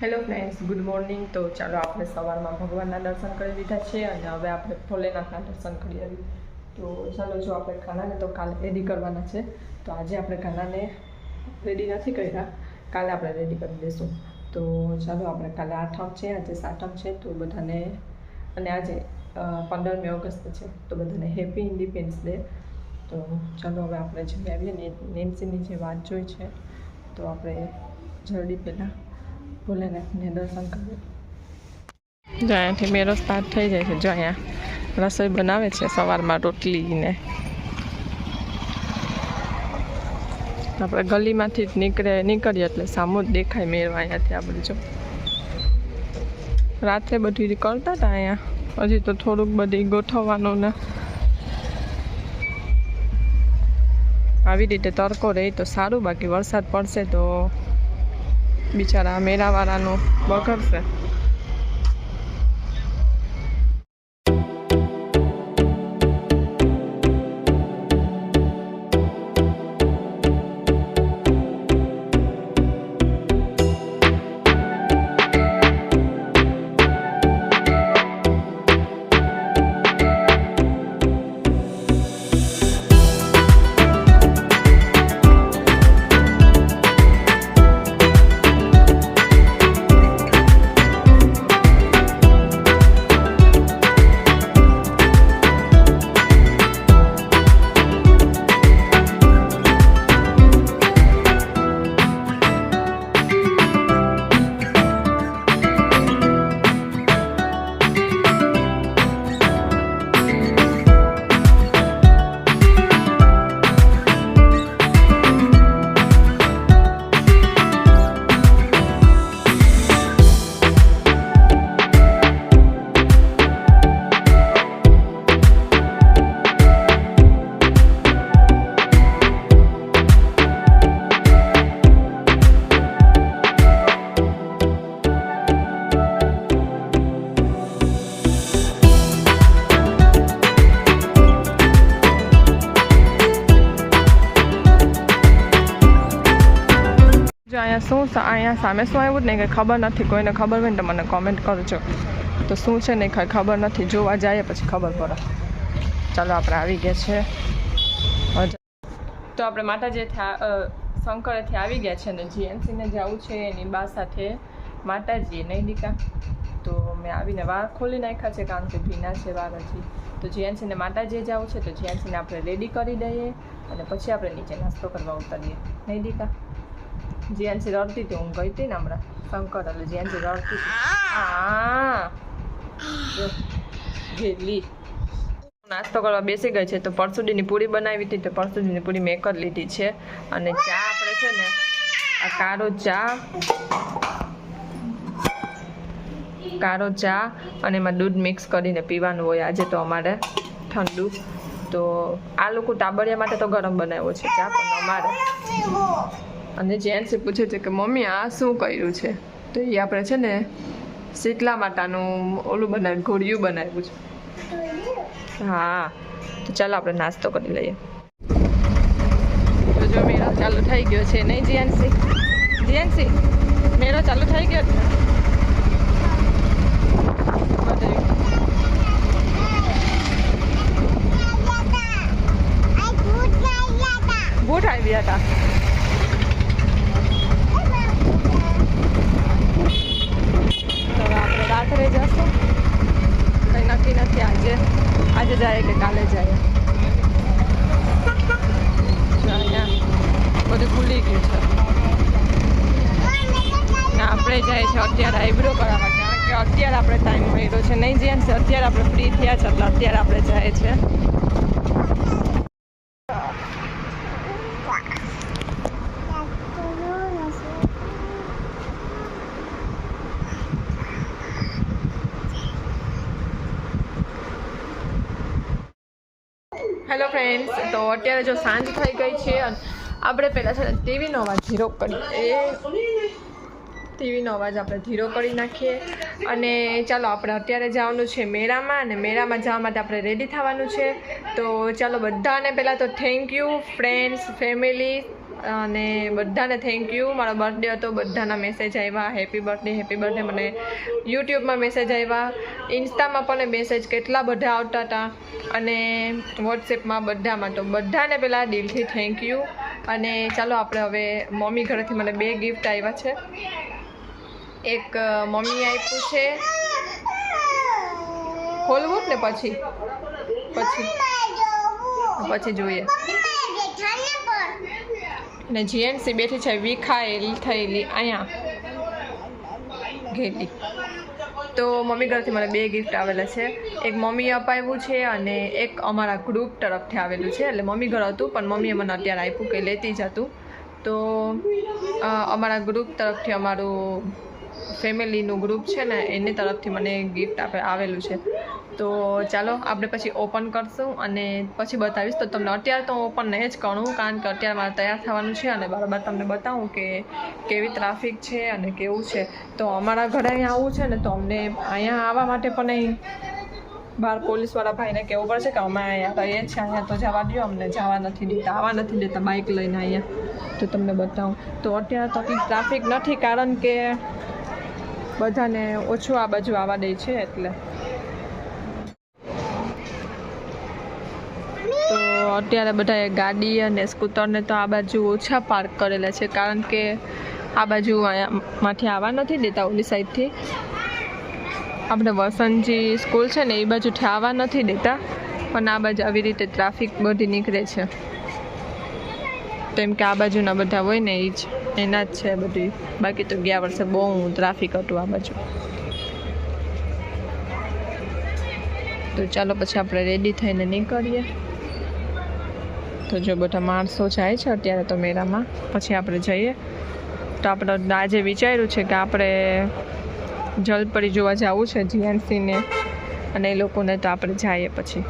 Hello friends good morning તો ચાલો આપણે સવારમાં ભગવાનના દર્શન કરી લીધા છે અને હવે આપણે ભોલેનાથના દર્શન કરી આવી. તો ચાલો જો આપણે ખાનાને તો કાલે રેડી કરવાના છે. તો આજે આપણે ખાનાને રેડી નથી કર્યા. કાલે આપણે રેડી કરી દઈશું. તો ચાલો આપણે કાલે આઠમ છે, આજે સાતમ છે, તો બધાને અને આજે પંદરમી ઓગસ્ટ છે, તો બધાને હેપી ઇન્ડિપેન્ડન્સ ડે તો ચાલો હવે આપણે જે આવીએ ને, નેન્સીની જે વાત જોઈ છે, તો આપણે જલ્દી પહેલાં ભોલેનાથને દર્શન કરે. જો અહીંયાથી મેળો સ્ટાર્ટ થઈ જાય છે. જો અહીંયા રસોઈ બનાવે છે સવારમાં રોટલી ને આપણે ગલીમાંથી જ નીકળે, નીકળીએ એટલે સામો જ દેખાય મેળવા અહીંયાથી આપણે જો. રાત્રે બધું કરતા હતા અહીંયા. હજી તો થોડુંક બધી ગોઠવવાનું ને. આવી રીતે તડકો રહે તો સારું, બાકી વરસાદ પડશે તો બિચારા મેળાવાળાનું બગડશે. જો અહીંયા શું અહીંયા સામે શું આવ્યું જ નહીં કંઈ ખબર નથી કોઈને ખબર હોય ને તો મને કોમેન્ટ કરજો તો શું છે ને કંઈ ખબર નથી જોવા જઈએ પછી ખબર પડે ચાલો આપણે આવી ગયા છે તો આપણે માતાજી શંકરેથી આવી ગયા છે ને જીએનસીને જવું છે એની બા સાથે માતાજી નહીં દીકા તો મેં આવીને વાળ ખોલી નાખ્યા છે કારણ કે ભીના છે વાળ હજી તો જીએનસીને માતાજીએ જવું છે તો જીએનસીને આપણે રેડી કરી દઈએ અને પછી આપણે નીચે નાસ્તો કરવા ઉતરીએ। નહીં દીકા જીએનસી રડતી હતી હું ગઈ હતી ને હમણાં શંકર એટલે જીએનસી રડતી હતી જો, નાસ્તો કરવા બેસી ગઈ છે તો પરસુડીની પૂરી બનાવી હતી તો પરસુડીની પૂરી મેં કરી લીધી છે અને ચા આપણે છે ને આ કાળો ચા કાળો ચા અને એમાં દૂધ મિક્સ કરીને પીવાનું હોય આજે તો અમારે ઠંડુ તો આ લોકો ટાબરિયા માટે તો ગરમ બનાવ્યો છે ચા પણ અમારે અને જેન્ટ્સે પૂછે છે કે મમ્મી આ શું કર્યું છે? તો એ આપણે છે ને શીતલા માતાનું ઓલું બનાવ્યું ઘોડિયું બનાવ્યું છે. હા તો ચાલો આપણે નાસ્તો કરી લઈએ. તો જો મેળો ચાલુ થઈ ગયો છે નહીં જીએનસી? જીએનસી? મેળો ચાલુ થઈ ગયો છે. બૂટ આવ્યા હતા તો આપણે જશું કંઈ નક્કી નથી આજે. આજે જાય કે કાલે જાય? બધું ખુલી ગયું છે. આપણે જાય છે અત્યારે આઈબ્રો કરાવવા કારણ કે અત્યારે આપણે ટાઈમ મળ્યો છે. નહીં જેમ છે અત્યારે આપણે ફ્રી થયા છે, એટલે અત્યારે આપણે જાય છે. હેલો ફ્રેન્ડ્સ તો અત્યારે જો સાંજ થઈ ગઈ છે અને આપણે પહેલાં છે ટીવીનો અવાજ ધીરો કરી એ ટીવીનો અવાજ આપણે ધીરો કરી નાખીએ. અને ચાલો આપણે અત્યારે જવાનું છે મેળામાં અને મેળામાં જવા માટે આપણે રેડી થવાનું છે. તો ચાલો બધાને પહેલાં તો થેન્ક યુ ફ્રેન્ડ્સ ફેમિલી અને બધાને થેન્ક યુ મારો બર્થડે હતો બધાના મેસેજ આવ્યા. હેપી બર્થડે હેપી બર્થડે મને યુટ્યુબમાં મેસેજ આવ્યા. ઇન્સ્ટામાં પણ મેસેજ કેટલા બધા આવતા હતા. અને વોટ્સએપમાં બધામાં તો બધાને પહેલાં દિલથી થેન્ક યુ અને ચાલો આપણે હવે મમ્મી ઘરેથી મને બે ગિફ્ટ આવ્યા છે. એક મમ્મી મમ્મીએ આપ્યું છે. ખોલવું ને પછી? પછી? પછી જોઈએ. ને જીએનસી બેઠી છે, વિખાયેલી થયેલી અહીંયા ઘેલી તો મમ્મી ઘરથી મને બે ગિફ્ટ આવેલા છે. એક મમ્મીએ અપાવ્યું છે અને એક અમારા ગ્રુપ તરફથી આવેલું છે. એટલે મમ્મી ઘર હતું, પણ મમ્મીએ મને અત્યારે આપ્યું કે લેતી જ હતું. તો અમારા ગ્રુપ તરફથી અમારું ફેમિલીનું ગ્રુપ છે ને, એની તરફથી મને ગિફ્ટ આપે, આવેલું છે. તો ચાલો, આપણે પછી ઓપન કરશું અને પછી બતાવીશ. તો તમને અત્યારે તો ઓપન નહીં જ કરું કારણ કે અત્યારે મારે તૈયાર થવાનું છે અને બરાબર તમને બતાવું કે કેવી ટ્રાફિક છે અને કેવું છે. તો અમારા ઘરે અહીંયા આવવું છે ને, તો અમને અહીંયા આવવા માટે પણ અહીં બહાર પોલીસવાળા ભાઈને કહેવું પડશે કે અમે અહીંયા રહીએ છીએ, અહીંયા તો જવા દો અમને જવા નથી દેતા, આવવા નથી દેતા બાઇક લઈને અહીંયા. તો તમને બતાવું. તો અત્યારે તો ટ્રાફિક નથી, કારણ કે બધાને ઓછું આ બાજુ આવવા દે છે એટલે. અત્યારે બધાએ ગાડી અને સ્કૂટરને તો આ બાજુ ઓછા પાર્ક કરેલા છે, કારણ કે આ બાજુ માંથી આવવા નથી દેતા ઓલી સાઈડથી આપણે વસંતજી સ્કૂલ છે ને, એ બાજુથી આવવા નથી દેતા, પણ આ બાજુ આવી રીતે ટ્રાફિક બધી નીકળે છે. તેમ કે આ બાજુના બધા હોય ને એ જ, એના જ છે બધી. બાકી તો ગયા વર્ષે બહુ ટ્રાફિક હતું આ બાજુ. તો ચાલો પછી આપણે રેડી થઈને નીકળીએ. તો જો બધા માણસો જાય છે અત્યારે તો મેળામાં, પછી આપણે જઈએ. તો આપણે આજે વિચાર્યું છે કે આપણે જલપરી જોવા જવું છે જીએનસીને, અને એ લોકોને તો આપણે જઈએ પછી.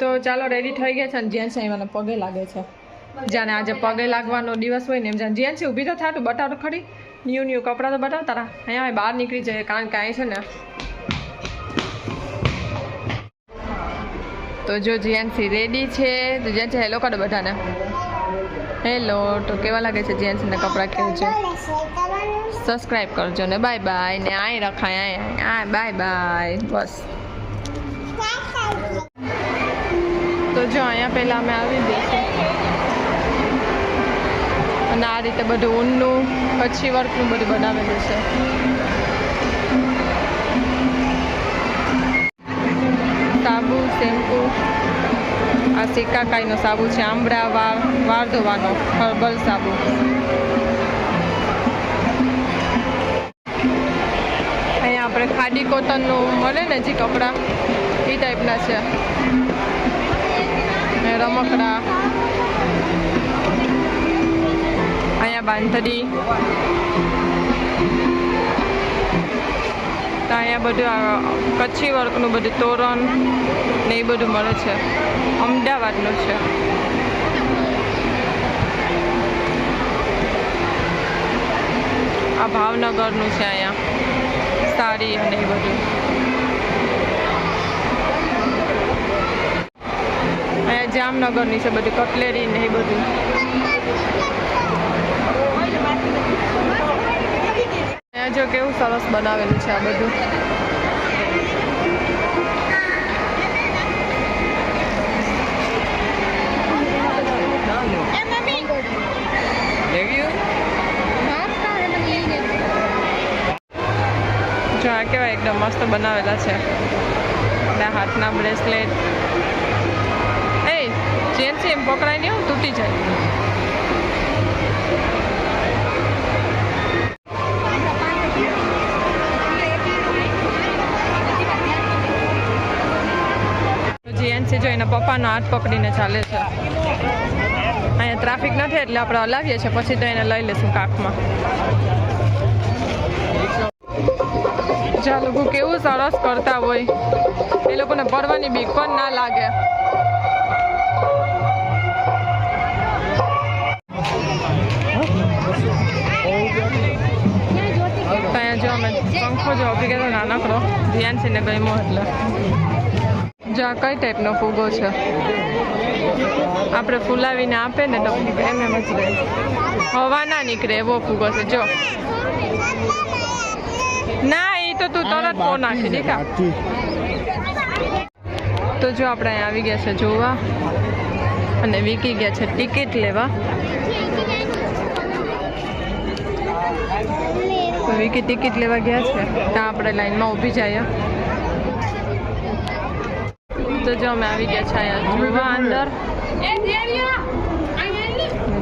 તો ચાલો રેડી થઈ ગયા છે અને જીએનસી મને પગે લાગે છે. જાણે આજે પગે લાગવાનો દિવસ હોય ને એમ જાણે. જીએનસી ઊભી તો થાય તો તો ખરી. ન્યૂ ન્યૂ કપડાં તો બટાવ તારા. અહીંયા બહાર નીકળી જાય કારણ કે અહીં છે ને તો જો જીએનસી રેડી છે, તો જીએનસી હેલો કાઢો બધાને. હેલો તો કેવા લાગે છે જીએનસીને કપડાં કહેજો સબસ્ક્રાઈબ કરજો ને. બાય બાય ને. આય રખાય, આય આ બાય બાય બસ. તો જો અહીંયા પહેલાં અમે આવી દઈશું અને આ રીતે બધું ઊનનું, કચ્છી વર્કનું બધું બનાવેલું છે. શેમ્પુ, આ સિક્કાકાઈનો સાબુ છે આંબળા વાળ વાળ ધોવાનો હર્બલ સાબુ. અહીંયા આપણે ખાડી કોટનનું મળે ને જે કપડાં, એ ટાઈપના છે. રમકડા. અહીંયા બાંધડી તો અહીંયા બધું કચ્છી વર્કનું બધું તોરણ. ને એ બધું મળે છે. અમદાવાદનું છે. આ ભાવનગરનું છે અહીંયા. સારી અને એ બધું. અહીંયા જામનગરની છે બધી કટલેરી ને એ બધું. અહીંયા જો કેવું સરસ બનાવેલું છે આ બધું. જો આ કેવા એકદમ મસ્ત બનાવેલા છે. બધા હાથના બ્રેસલેટ. એ જેન્સી એમ પકડાય નહીં તૂટી જાય. જેન્સી જો એના પપ્પાનો હાથ પકડીને ચાલે છે. અહીંયા ટ્રાફિક નથી એટલે આપણે હલાવીએ છીએ, પછી તો એને લઈ લેશું કાકમાં. જ્યાં લોકો કેવું સરસ કરતા હોય, એ લોકોને ભરવાની બીક પણ ના લાગે. અહીંયા જો અમે પંખો ધ્યાન છે ને ગમ્યો એટલે. જો કઈ ટાઈપનો ફૂગો છે? આપણે ફૂલાવીને આપે ને તો એમ એમ જ રહે. હવા ના નીકળે એવો ફૂગો છે, જો. તો તું તરત ફોન નાખી દીકા તો જો આપણે અહીંયા આવી ગયા છે જોવા. અને વીકી ગયા છે ટિકિટ લેવા. તો વીકી ટિકિટ લેવા ગયા છે. ત્યાં આપણે લાઈનમાં ઊભી જઈએ. તો જો અમે આવી ગયા છે અહીંયા જોવા અંદર.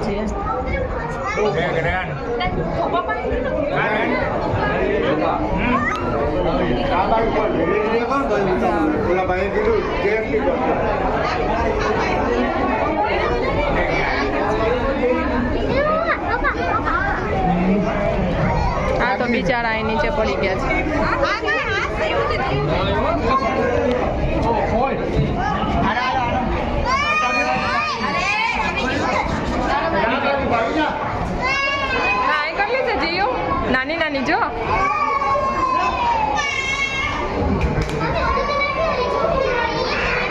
જઈએ. આ તો બિચારા એ નીચે પડી ગયા છે હા અહીં કેટલી છે જીઓ નાની નાની જો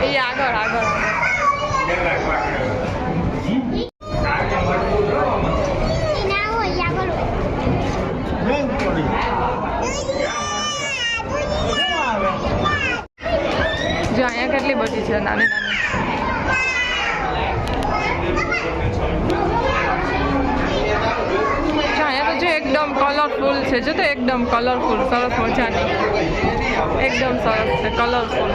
એ આગળ આગળ જો અહીંયા કેટલી બધી છે નાની નાની જો અહીંયા તો જો એકદમ કલરફુલ છે જો તો એકદમ કલરફુલ સરસ મજાની એકદમ સરસ છે કલરફુલ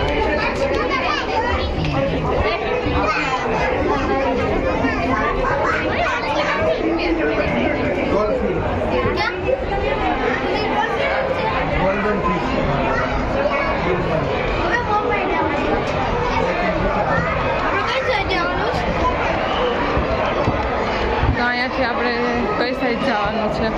ગોલ્ડન ફિશ તો અહીંયાથી આપણે કઈ સાઈડ જવાનું છે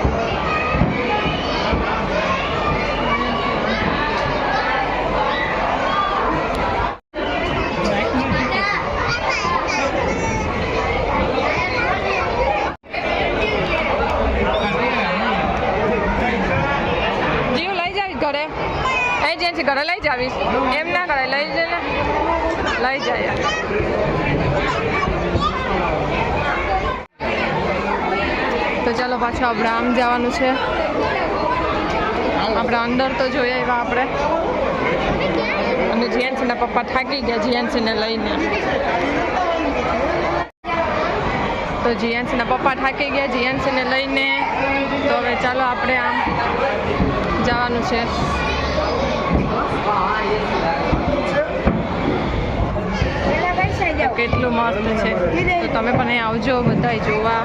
જીવ લઈ જાવીશ ઘરે એજન્સી ઘરે લઈ જાવીશ એમ ના કરે લઈ જાય ને લઈ જાય તો ચાલો પાછું આપણે આમ જવાનું છે. આપણે અંદર તો જોઈએ એવા આપણે. અને જીએનસીના પપ્પા થાકી ગયા જીએનસીને લઈને. તો જીએનસીના પપ્પા થાકી ગયા જીએનસીને લઈને. તો હવે ચાલો આપણે આમ જવાનું છે. કેટલું મસ્ત છે. તો તમે પણ આવજો બધા જોવા.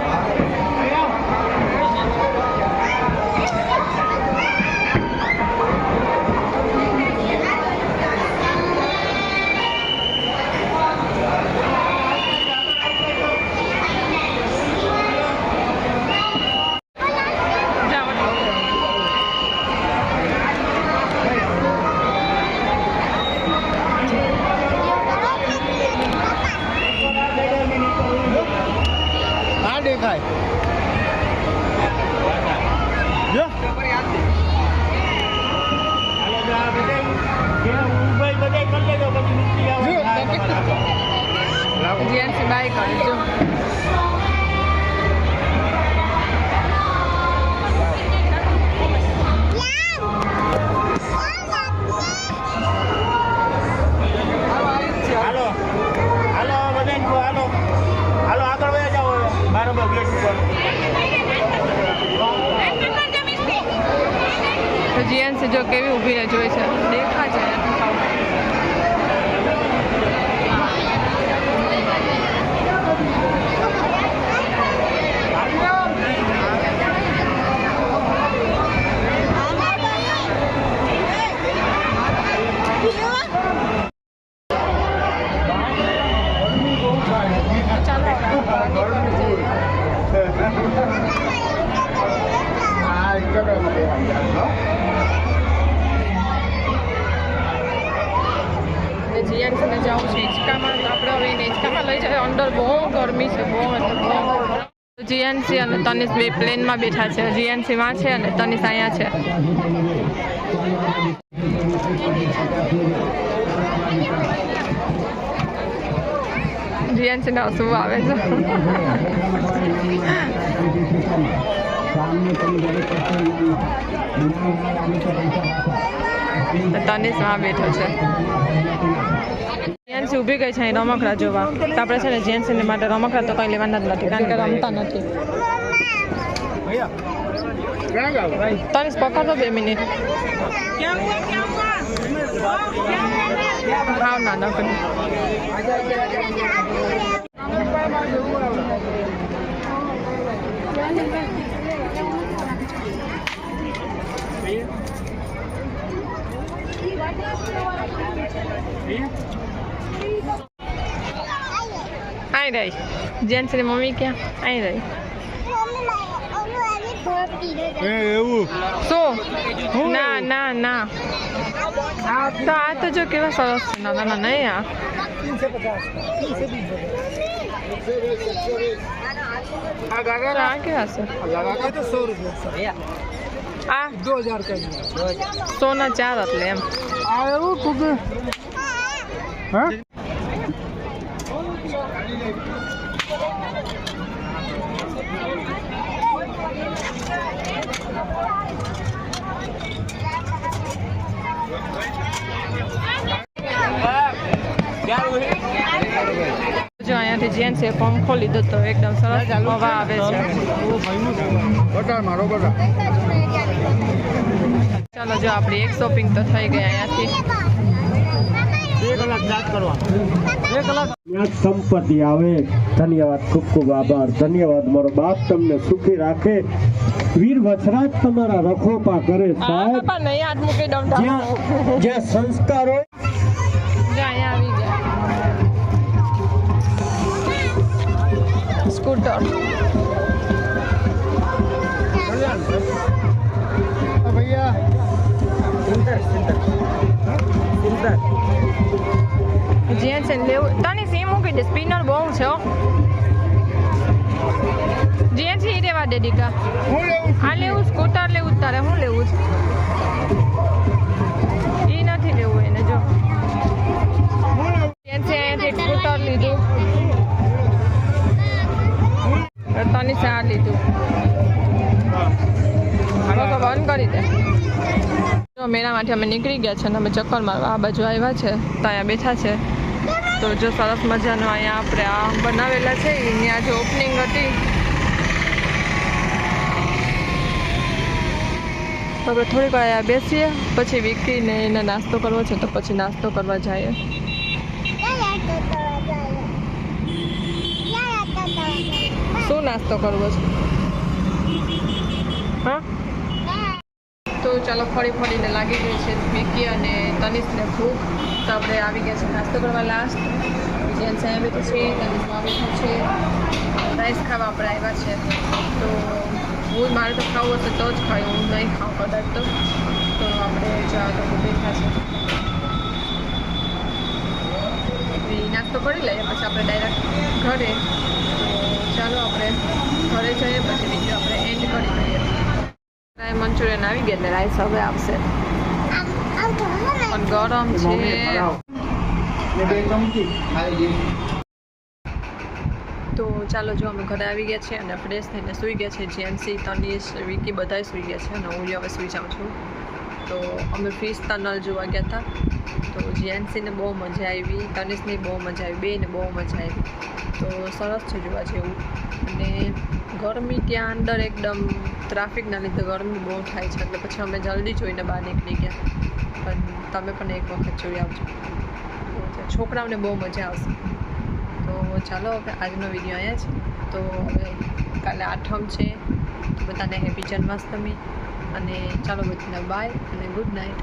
તો જો કેવી ઊભી રહે જોઈ છે. દેખા છે આ ઇન્સ્ટાગ્રામમાં દેખાય જીએનસીને જવું છે હિંચકામાં આપણે હવે હિંચકામાં લઈ જાય અંદર બહુ ગરમી છે, બહુ એટલે બહુ જીએનસી અને તનિષ બે પ્લેનમાં બેઠા છે. જીએનસીમાં છે અને તનિષ અહીંયા છે. જીએનસી ને શું આવે છે? તનિષમાં બેઠો છે. ઊભી ગઈ છે અહીં રમકડા જોવા તો આપણે છે ને જીએનસી માટે રમકડા તો કંઈ લેવાના જ નથી કારણ કે રમતા નથી તનિષ પકડતો બે મિનિટ હાવ ના ના કરી અહીં રહી. જેન્ટ્સની મમ્મી ક્યાં? અહીં રહી. એવું? શું? ના ના ના. તો આ તો જો કેવા સરસ છે. નાના નહીં આ. આ કેવા છે? આ સોના ચાર એટલે એમ. આ એવું? જો અહીંયાથી જેન્ટ્સ એ પંખો લીધો તો એકદમ સરસ હવા આવે છે. ચાલો જો આપણી એક શોપિંગ તો થઈ ગઈ અહીંયાથી. બે કલાક જાત કરવા બે કલાક સંપત્તિ આવે. ધન્યવાદ ખૂબ ખૂબ આભાર. ધન્યવાદ મારો બાપ તમને સુખી રાખે. વીર વછરાજ તમારા રખોપા કરે હા સાહેબ. પપ્પા નહીં હાથ મૂકી દઉં જ્યાં જ્યાં સંસ્કાર હોય જો અહીંયા આવી ગયા. સ્કૂટર. એને લેવું. તને સી મૂકી દે? સ્પિનર બહુ છે હો. જેન્ટ્સ ઈ રેવા દે દીકા. હું લેવું સ્કૂટર લેવું તારે શું લેવું છે? ઈ નથી લેવું એને જો. હું જેન્ટ્સે અહીંયાથી સ્કૂટર લીધું. તને આ લીધું. બંધ કરી દે. મેળામાંથી અમે નીકળી ગયા છે અને અમે ચક્કર મારવા. આ બાજુ આવ્યા છે ત્યાં બેઠા છે. તો જો સરસ મજાનો અહીંયા આપણે આ બનાવેલા છે એની આજે ઓપનિંગ હતી. તો આપણે થોડીક વાર અહીંયા બેસીએ પછી વિકીને એને નાસ્તો કરવો છે તો પછી નાસ્તો કરવા જઈએ. શું નાસ્તો કરવો છે? હા? તો ચાલો ફરી ફરીને લાગી ગઈ છે વિકી અને તનિષને ભૂખ. તો આપણે આવી ગયા છે નાસ્તો કરવા લાસ્ટ જેન સાહેબ તો છે તનિષમાં બેઠું છે. રાઈસ ખાવા આપણે આવ્યા છે. તો હું, મારે તો ખાવું હશે તો જ ખાયું હું નહીં ખાઉં કદાચ તો. તો આપણે ચા લોકો બેઠા છે. નાસ્તો કરી લઈએ, પછી આપણે ડાયરેક્ટ ઘરે. ચાલો આપણે ઘરે જઈએ, પછી બીજું આપણે એન્ડ કરી દઈએ. રાય મંચુરિયન આવી ગયા ને રાઈસ હવે આવશે. પણ ગરમ છે. તો ચાલો જો અમે ઘરે આવી ગયા છીએ અને ફ્રેશ થઈને સૂઈ ગયા છે. જેન્સી તનીશ વિકી બધાય સૂઈ ગયા છે અને હું હવે સૂઈ જાઉં છું. તો અમે ફિશ ટનલ જોવા ગયા હતા. તો જેન્સીને બહુ મજા આવી. તનિષને બહુ મજા આવી. બેને બહુ મજા આવી. તો સરસ છે જોવા જેવું. અને ગરમી ત્યાં અંદર એકદમ ટ્રાફિકના લીધે ગરમી બહુ થાય છે, એટલે પછી અમે જલ્દી જોઈને બહાર નીકળી ગયા. પણ તમે પણ એક વખત જોઈ આવજો. છોકરાઓને બહુ મજા આવશે. તો ચાલો હવે આજનો વીડિયો અહીંયા છે. તો હવે કાલે આઠમ છે. બધાને હેપી જન્માષ્ટમી. અને ચાલો બધાને બાય અને ગુડ નાઇટ